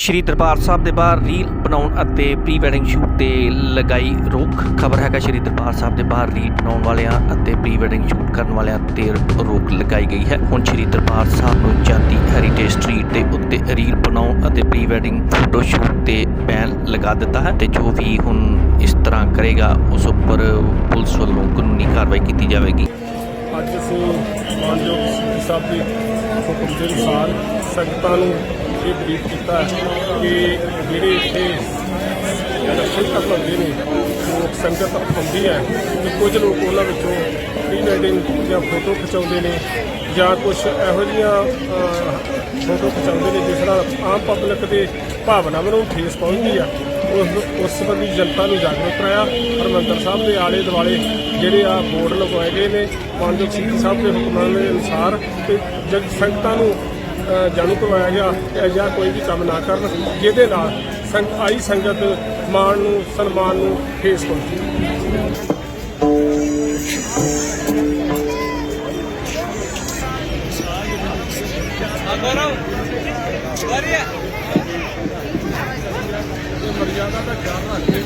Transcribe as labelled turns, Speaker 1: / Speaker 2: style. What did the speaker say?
Speaker 1: ਸ਼੍ਰੀ ਦਰਬਾਰ ਸਾਹਿਬ ਦੇ ਬਾਹਰ ਰੀਲ ਬਣਾਉਣ ਅਤੇ ਪ੍ਰੀ ਵੈਡਿੰਗ ਸ਼ੂਟ ਤੇ ਲਗਾਈ ਰੋਕ। ਖਬਰ ਹੈਗਾ ਸ਼੍ਰੀ ਦਰਬਾਰ ਸਾਹਿਬ ਦੇ ਬਾਹਰ ਰੀਲ ਬਣਾਉਣ ਵਾਲਿਆਂ ਅਤੇ ਪ੍ਰੀ ਵੈਡਿੰਗ ਸ਼ੂਟ ਕਰਨ ਵਾਲਿਆਂ ਤੇ ਰੋਕ ਲਗਾਈ ਗਈ ਹੈ। ਹੁਣ ਸ਼੍ਰੀ ਦਰਬਾਰ ਸਾਹਿਬ ਨੂੰ ਜਾਂਦੀ ਹੈਰੀਟੇਜ ਸਟਰੀਟ ਦੇ ਉੱਤੇ ਰੀਲ ਬਣਾਉਣ ਅਤੇ ਪ੍ਰੀ ਵੈਡਿੰਗ ਫੋਟੋ ਸ਼ੂਟ ਤੇ ਬੈਨ ਲਗਾ ਦਿੱਤਾ ਹੈ ਤੇ ਜੋ ਵੀ ਹੁਣ ਇਸ ਤਰ੍ਹਾਂ ਕਰੇਗਾ, ਉਸ ਉੱਪਰ ਪੁਲਿਸ ਵੱਲੋਂ ਕਾਨੂੰਨੀ ਕਾਰਵਾਈ ਕੀਤੀ ਜਾਵੇਗੀ।
Speaker 2: ਅੱਜ ਅਸੀਂ ਮਾਨਯੋਗ ਸਾਹਿਬ ਦੇ ਹੁਕਮ ਦੇ ਅਨੁਸਾਰ ਸੰਗਤਾਂ ਨੂੰ ਇਹ ਬਰੀਫ ਕੀਤਾ ਕਿ ਜਿਹੜੇ ਇੱਥੇ ਦਰਸ਼ਨ ਕਰਨ ਆਉਂਦੇ ਨੇ, ਉਹ ਸੰਗਤ ਆਉਂਦੀ ਹੈ ਤੇ ਕੁਝ ਲੋਕ ਉਹਨਾਂ ਵਿੱਚੋਂ ਪ੍ਰੀ ਵੈਡਿੰਗ ਜਾਂ ਫੋਟੋ ਖਿਚਾਉਂਦੇ ਨੇ ਜਾਂ ਕੁਝ ਇਹੋ ਜਿਹੀਆਂ ਫੋਟੋ ਖਿਚਾਉਂਦੇ ਨੇ ਜਿਸ ਨਾਲ ਆਮ ਪਬਲਿਕ ਦੇ ਭਾਵਨਾਵਾਂ ਨੂੰ ਠੇਸ ਪਹੁੰਚਦੀ ਆ। ਉਸ ਉਸ ਸੰਬੰਧੀ ਜਨਤਾ ਨੂੰ ਜਾਗਰੂਕ ਕਰਾਇਆ। ਹਰਮੰਦਰ ਸਾਹਿਬ ਦੇ ਆਲੇ ਦੁਆਲੇ ਜਿਹੜੇ ਆ ਬੋਰਡ ਲਗਵਾਏ ਗਏ ਨੇ। ਮਾਨਯੋਗ ਸਿੰਘ ਸਾਹਿਬ ਦੇ ਹੁਕਮਾਂ ਦੇ ਅਨੁਸਾਰ ਤੇ ਜਗ ਸੰਗਤਾਂ ਨੂੰ ਜਾਣੂ ਕਰਵਾਇਆ ਗਿਆ ਕਿ ਅਜਿਹਾ ਕੋਈ ਵੀ ਕੰਮ ਨਾ ਕਰਨ, ਜਿਹਦੇ ਨਾਲ ਆਈ ਸੰਗਤ ਮਾਣ ਨੂੰ, ਸਨਮਾਨ ਨੂੰ ਠੇਸ ਪਹੁੰਚੇ। ਮਰਜ਼ਾਦਾ ਦਾ ਖਿਆਲ ਰੱਖਦੇ